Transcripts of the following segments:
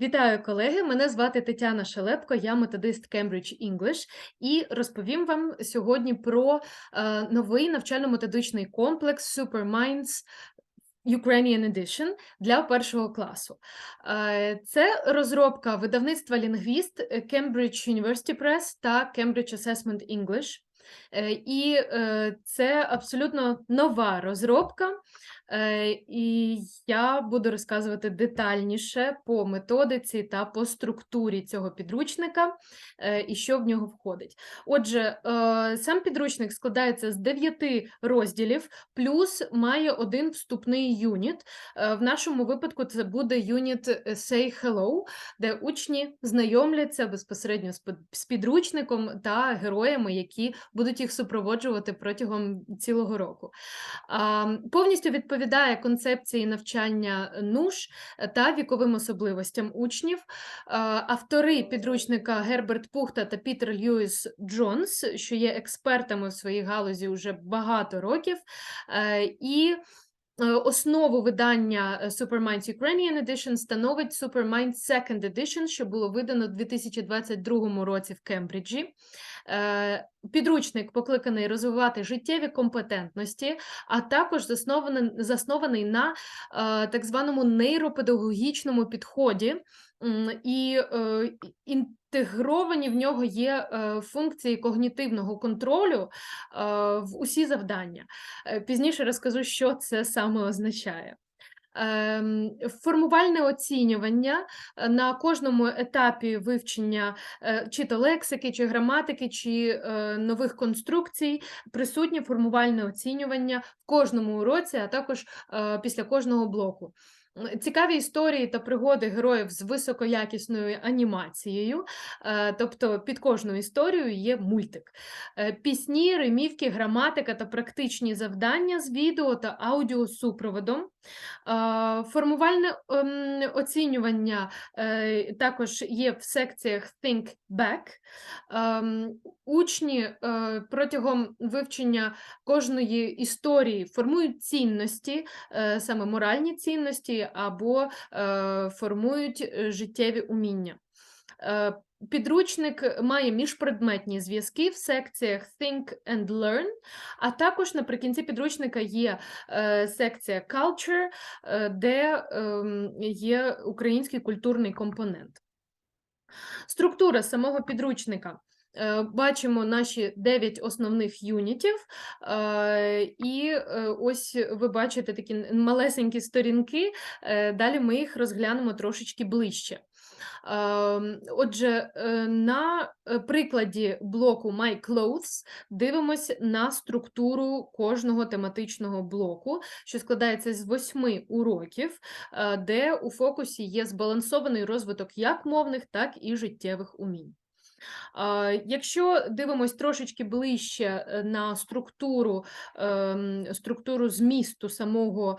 Вітаю, колеги! Мене звати Тетяна Шелепко, я методист Cambridge English і розповім вам сьогодні про е, новий навчально-методичний комплекс Superminds Ukrainian Edition для першого класу. Е, Це розробка видавництва лінгвіст Cambridge University Press та Cambridge Assessment English. Е, І це абсолютно нова розробка, і я буду розказувати детальніше по методиці та по структурі цього підручника е, і що в нього входить. Отже, е, сам підручник складається з 9 розділів, плюс має один вступний юніт. Е, В нашому випадку це буде юніт е, Say Hello, де учні знайомляться безпосередньо з підручником та героями, які будуть їх супроводжувати протягом цілого року. Повністю відповідає концепції навчання НУШ та віковим особливостям учнів. Автори підручника Герберт Пухта та Пітер Льюіс Джонс, що є експертами в своїй галузі вже багато років. Е, І е, Основу видання е, Superminds Ukrainian Edition становить Superminds Second Edition, що було видано у 2022 році в Кембриджі. Е, Підручник покликаний розвивати життєві компетентності, а також заснований, заснований на е, так званому нейропедагогічному підході, і е, інтегровані в нього є е, функції когнітивного контролю е, в усі завдання. Пізніше розкажу, що це саме означає. Ем, Формувальне оцінювання на кожному етапі вивчення чи то лексики, чи граматики, чи нових конструкцій присутнє формувальне оцінювання в кожному уроці, а також після кожного блоку. Цікаві історії та пригоди героїв з високоякісною анімацією, е, тобто під кожну історію є мультик. Е, Пісні, ремівки, граматика та практичні завдання з відео та аудіосупроводом. А, Формувальне ем, оцінювання е, також є в секціях Think Back. Ем, Учні е, протягом вивчення кожної історії формують цінності, е, саме моральні цінності, або е, формують е, життєві уміння. Е, Підручник має міжпредметні зв'язки в секціях Think and Learn, а також наприкінці підручника є секція Culture, де ем, є український культурний компонент. Структура самого підручника. Е, Бачимо наші 9 основних юнітів, е, і е, ось ви бачите такі малесенькі сторінки. Далі ми їх розглянемо трошечки ближче. Ем, Отже, на прикладі блоку My Clothes дивимось на структуру кожного тематичного блоку, що складається з восьми уроків, де у фокусі є збалансований розвиток як мовних, так і життєвих умінь. Якщо дивимось трошечки ближче е, на структуру, ем, структуру змісту самого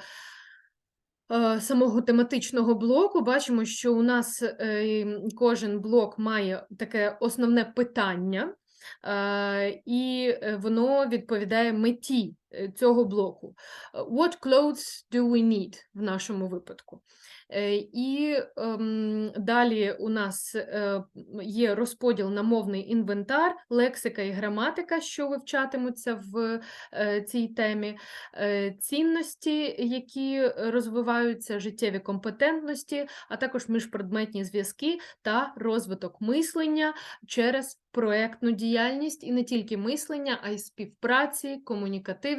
е, самого тематичного блоку, бачимо, що у нас е, кожен блок має таке основне питання, е, і воно відповідає меті цього блоку. Е, What clothes do we need в нашому випадку? Е, І ем, далі у нас е, є розподіл на мовний інвентар, лексика і граматика, що вивчатимуться в е, цій темі, е, цінності, які розвиваються, життєві компетентності, а також міжпредметні зв'язки та розвиток мислення через проектну діяльність і не тільки мислення, а й співпраці, комунікативності,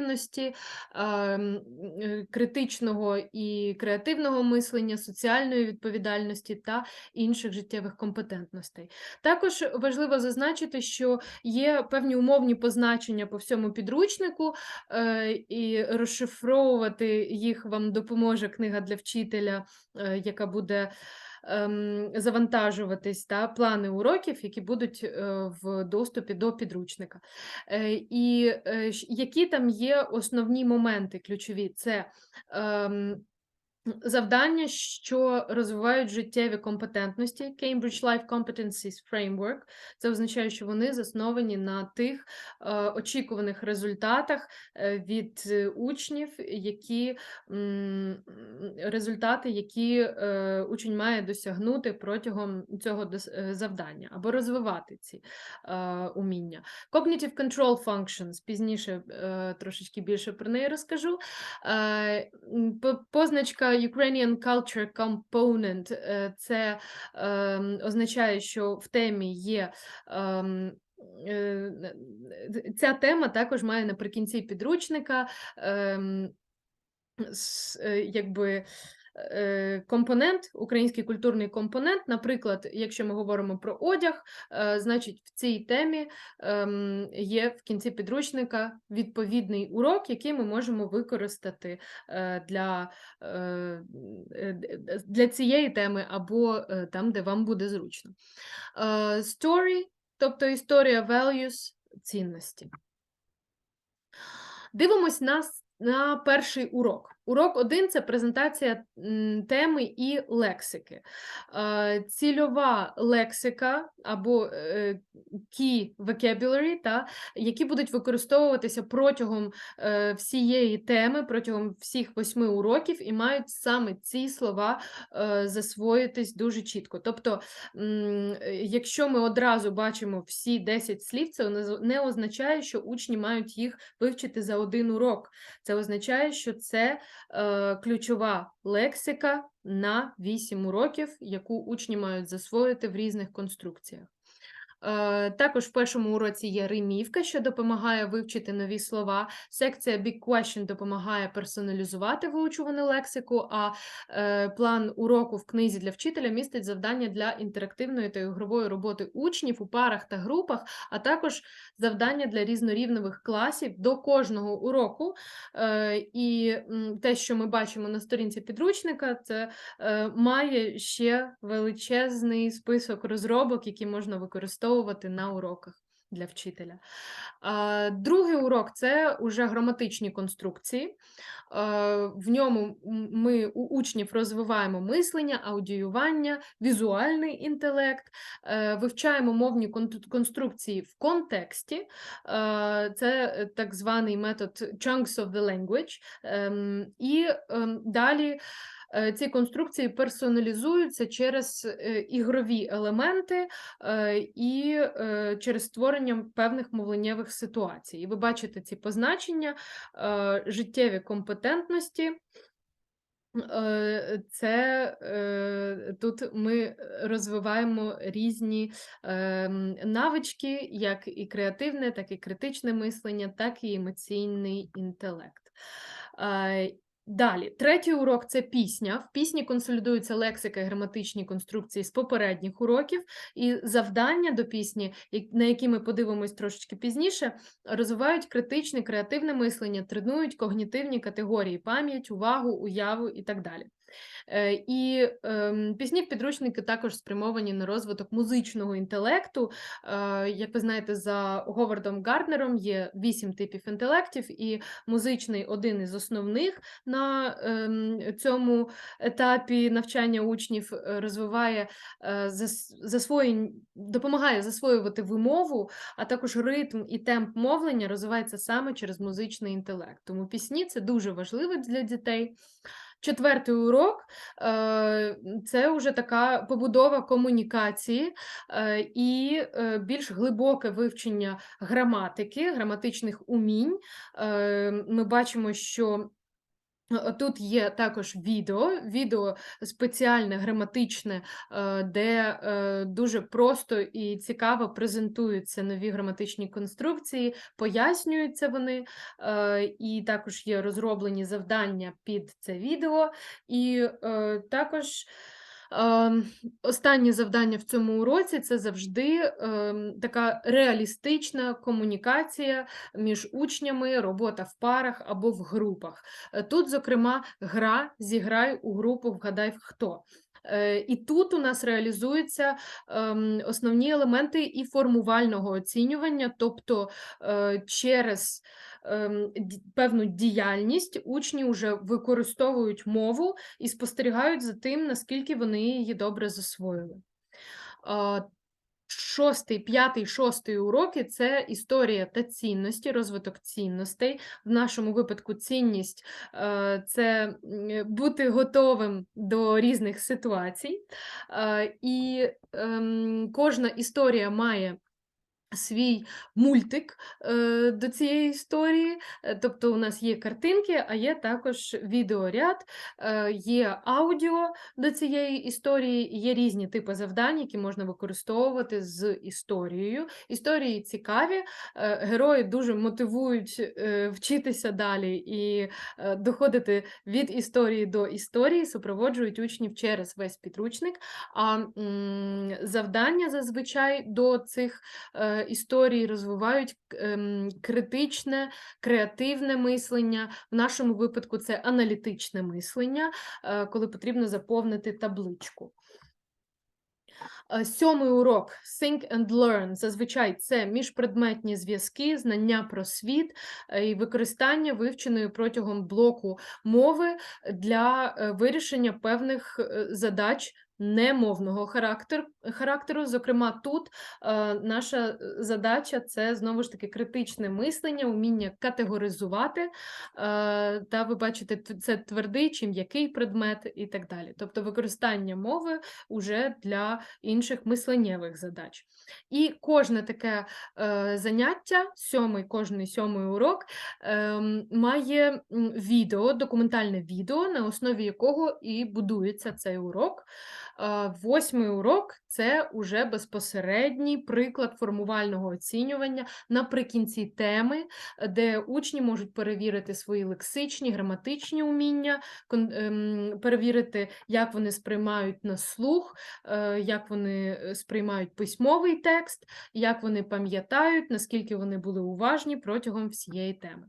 ем, е, критичного і креативного мислення, соціальної відповідальності та інших життєвих компетентностей. Також важливо зазначити, що є певні умовні позначення по всьому підручнику, е, і розшифровувати їх вам допоможе книга для вчителя, е, яка буде ем, завантажуватись та плани уроків, які будуть е, в доступі до підручника. Е, І е, які там є основні моменти ключові? Це ем, Завдання, що розвивають життєві компетентності Cambridge Life Competencies Framework. Це означає, що вони засновані на тих е, очікуваних результатах е, від е, учнів, які результати, які учень має досягнути протягом цього завдання або розвивати ці уміння. Cognitive Control Functions, пізніше трошечки більше про неї розкажу. Позначка Ukrainian Culture Component е, це ем, означає, що в темі є. ем, е, Ця тема також має наприкінці підручника ем, е, якби компонент, український культурний компонент. Наприклад, якщо ми говоримо про одяг, е, значить в цій темі ем, є в кінці підручника відповідний урок, який ми можемо використати е, для, е, е, для цієї теми або е, там, де вам буде зручно. Е, Story, тобто історія values, цінності. Дивимось на, на перший урок. Урок 1 – це презентація теми і лексики. Е, Цільова лексика або е, key vocabulary, та, які будуть використовуватися протягом е, всієї теми, протягом всіх восьми уроків, і мають саме ці слова засвоїтись дуже чітко. Тобто, якщо ми одразу бачимо всі 10 слів, це не означає, що учні мають їх вивчити за один урок. Це означає, що це е, ключова лексика на 8 уроків, яку учні мають засвоїти в різних конструкціях. Е, Також в першому уроці є римівка, що допомагає вивчити нові слова. Секція Big Question допомагає персоналізувати виучувану лексику, а е, план уроку в книзі для вчителя містить завдання для інтерактивної та ігрової роботи учнів у парах та групах, а також завдання для різнорівневих класів до кожного уроку. Е, І те, що ми бачимо на сторінці підручника, це має ще величезний список розробок, які можна використовувати на уроках для вчителя. Другий урок це уже граматичні конструкції. В ньому ми у учнів розвиваємо мислення, аудіювання, візуальний інтелект, е, вивчаємо мовні конструкції в контексті. Це так званий метод chunks of the language. Ем, І ем, далі ці конструкції персоналізуються через е, ігрові елементи е, і е, через створення певних мовленнєвих ситуацій. Ви бачите ці позначення, е, життєві компетентності. Е, Це е, тут ми розвиваємо різні навички, як і креативне, так і критичне мислення, так і емоційний інтелект. Далі, третій урок це пісня. В пісні консолідуються лексика і граматичні конструкції з попередніх уроків, і завдання до пісні, на які ми подивимось трошечки пізніше, розвивають критичне, креативне мислення, тренують когнітивні категорії, пам'ять, увагу, уяву і так далі. Е, І ем, пісні в підручники також спрямовані на розвиток музичного інтелекту. Е, Як ви знаєте, за Говардом Гарднером є вісім типів інтелектів, і музичний один із основних на ем, цьому етапі навчання учнів е, розвиває зас- засвоєнь, допомагає засвоювати вимову, а також ритм і темп мовлення розвивається саме через музичний інтелект. Тому пісні це дуже важливо для дітей. Четвертий урок е, це вже така побудова комунікації е, і е, більш глибоке вивчення граматики, граматичних умінь. Ми бачимо, що Тут є також відео, відео спеціальне граматичне, е, де е, дуже просто і цікаво презентуються нові граматичні конструкції, пояснюються вони, е, і також є розроблені завдання під це відео, і також. Ем, Останнє завдання в цьому уроці це завжди ем, така реалістична комунікація між учнями, робота в парах або в групах. Е, Тут, зокрема, гра «Зіграй у групу, вгадай хто». Е, І тут у нас реалізуються ем, основні елементи і формувального оцінювання, тобто е, через ем, певну діяльність учні вже використовують мову і спостерігають за тим, наскільки вони її добре засвоїли. Шостий, п'ятий, шостий уроки це історія та цінності, розвиток цінностей. В нашому випадку цінність е, це бути готовим до різних ситуацій. Е, І ем, кожна історія має свій мультик е, до цієї історії. Е, Тобто у нас є картинки, а є також відеоряд, е, є аудіо до цієї історії, є різні типи завдань, які можна використовувати з історією. Історії цікаві, е, герої дуже мотивують е, вчитися далі і е, доходити від історії до історії, супроводжують учнів через весь підручник. А м, завдання зазвичай до цих е, історій розвивають ем, критичне, креативне мислення. В нашому випадку це аналітичне мислення, е, коли потрібно заповнити табличку. Е, Сьомий урок Think and Learn. Зазвичай це міжпредметні зв'язки, знання про світ е, і використання вивченої протягом блоку мови для е, вирішення певних е, задач немовного характеру. характеру. Зокрема, тут е, наша е, задача це знову ж таки критичне мислення, уміння категоризувати. Е, та ви бачите, це твердий чи м'який предмет і так далі. Тобто використання мови уже для інших мисленнєвих задач. І кожне таке е, заняття, сьомий, кожний сьомий урок, ем, має відео, документальне відео, на основі якого і будується цей урок. Е, Восьмий урок це уже безпосередній приклад формувального оцінювання наприкінці теми, де учні можуть перевірити свої лексичні, граматичні уміння, ем, перевірити, як вони сприймають на слух, е, як вони е, сприймають письмовий текст, як вони пам'ятають, наскільки вони були уважні протягом всієї теми.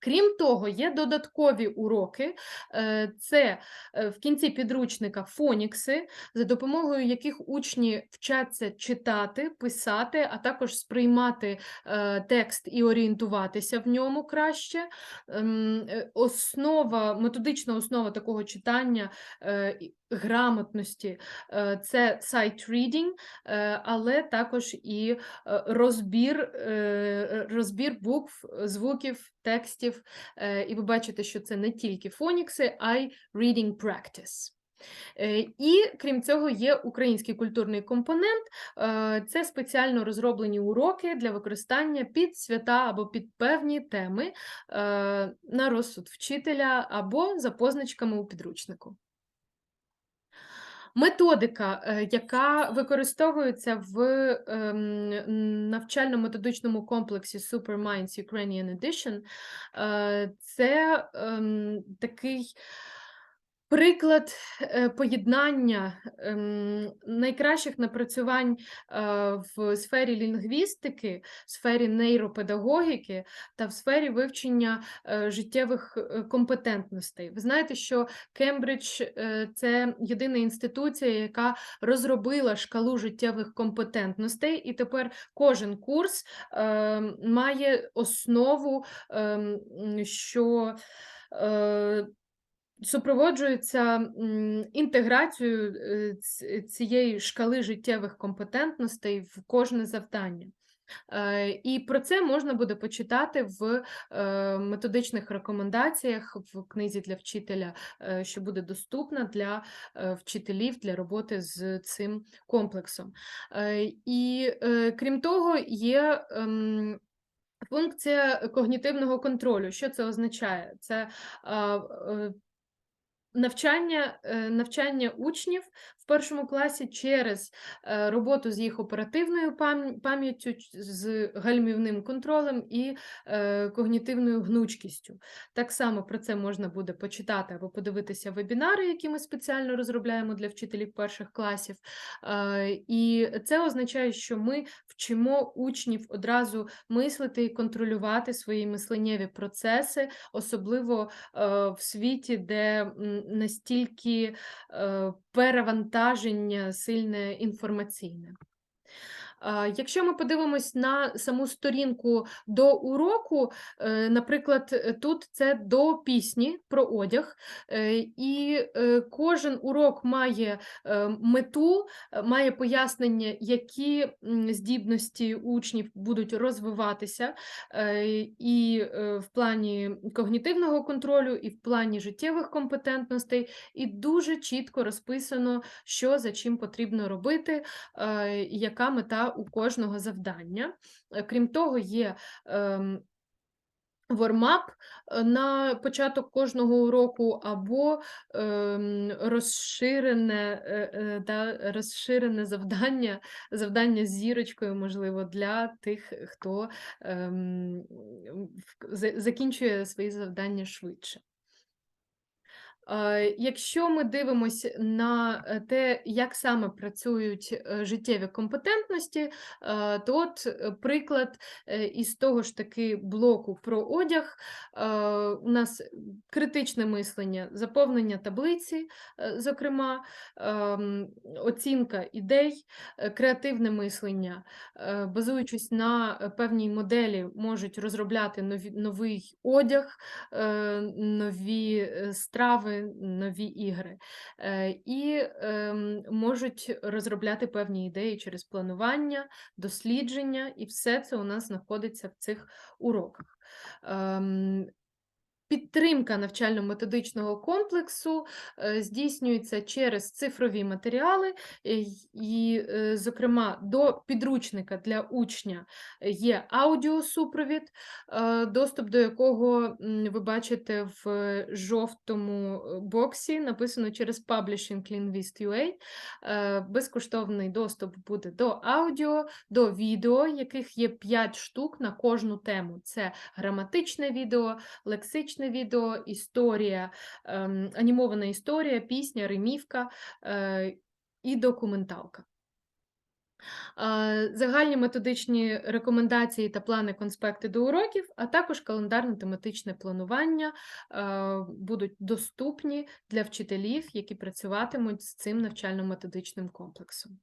Крім того, є додаткові уроки. е, Це е, в кінці підручника фонікси, за допомогою яких учні вчаться читати, писати, а також сприймати е, текст і орієнтуватися в ньому краще. Ем, Основа, методична основа такого читання грамотності е, це sight reading, е, але також і е, розбір, розбір букв, звуків, текстів. І ви бачите, що це не тільки фонікси, а й reading practice. І крім цього, є український культурний компонент. Це спеціально розроблені уроки для використання під свята або під певні теми на розсуд вчителя або за позначками у підручнику. Методика, е, яка використовується в ем, навчально-методичному комплексі Superminds Ukrainian Edition, е, це ем, такий приклад е, поєднання ем, найкращих напрацювань е, в сфері лінгвістики, в сфері нейропедагогіки та в сфері вивчення е, життєвих компетентностей. Ви знаєте, що Кембридж це єдина інституція, яка розробила шкалу життєвих компетентностей, і тепер кожен курс має основу, ем, що супроводжується інтеграцією е, цієї шкали життєвих компетентностей в кожне завдання. Е, І про це можна буде почитати в е, методичних рекомендаціях в книзі для вчителя, що буде доступна для вчителів для роботи з цим комплексом. І крім того, є ем, функція когнітивного контролю. Що це означає? Це навчання, е, навчання учнів першому класі через е, роботу з їх оперативною пам- пам'яттю, з гальмівним контролем і е, когнітивною гнучкістю. Так само про це можна буде почитати або подивитися вебінари, які ми спеціально розробляємо для вчителів перших класів. Е, І це означає, що ми вчимо учнів одразу мислити і контролювати свої мисленнєві процеси, особливо в світі, де настільки е, перевантаження сильне інформаційне. Якщо ми подивимось на саму сторінку до уроку, е, наприклад, е, тут це до пісні про одяг, е, і кожен урок має мету, має пояснення, які здібності учнів будуть розвиватися, і в плані когнітивного контролю, і в плані життєвих компетентностей, і дуже чітко розписано, що за чим потрібно робити, яка мета у кожного завдання. Е, Крім того, є ем, вормап е, на початок кожного уроку або ем, розширене, е, е, да, розширене завдання, завдання з зірочкою, можливо, для тих, хто ем, закінчує свої завдання швидше. Е, Якщо ми дивимося на е, те, як саме працюють е, життєві компетентності, то от приклад із того ж таки блоку про одяг. У нас критичне мислення, заповнення таблиці, зокрема, ем, оцінка ідей, креативне мислення, базуючись на певній моделі, можуть розробляти новий одяг, нові страви, нові ігри. Е, І ем, можуть розробляти певні ідеї через планування, дослідження, і все це у нас знаходиться в цих уроках. Підтримка навчально-методичного комплексу е, здійснюється через цифрові матеріали, е, і, е, зокрема, до підручника для учня є аудіосупровід, доступ до якого ви бачите в жовтому боксі, написано через Publishing Linguist.ua. Безкоштовний доступ буде до аудіо, до відео, яких є 5 штук на кожну тему. Це граматичне відео, лексичне відео, історія, анімована історія, пісня, ремівка і документалка. Е, Загальні методичні рекомендації та плани конспекти до уроків, а також календарно-тематичне планування е, будуть доступні для вчителів, які працюватимуть з цим навчально-методичним комплексом.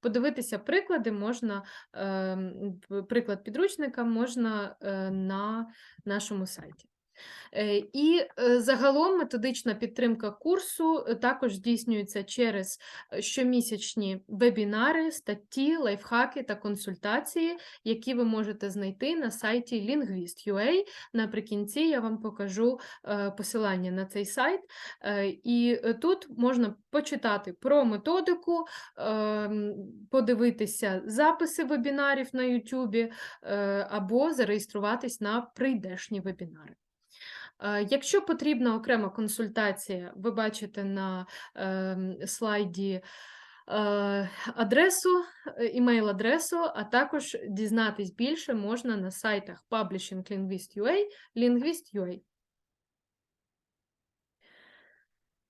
Подивитися приклади можна, ем, приклад підручника можна е, на нашому сайті. Е, І е, загалом методична підтримка курсу е, також здійснюється через щомісячні вебінари, статті, лайфхаки та консультації, які ви можете знайти на сайті Linguist.ua. Наприкінці я вам покажу посилання на цей сайт. І тут можна почитати про методику, ем, подивитися записи вебінарів на YouTube або зареєструватись на прийдешні вебінари. Е, Якщо потрібна окрема консультація, ви бачите на ем, слайді е, адресу, е, імейл-адресу, а також дізнатись більше можна на сайтах Publishing Linguist.ua, Linguist.ua.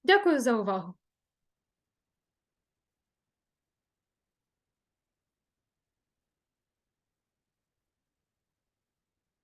Дякую за увагу!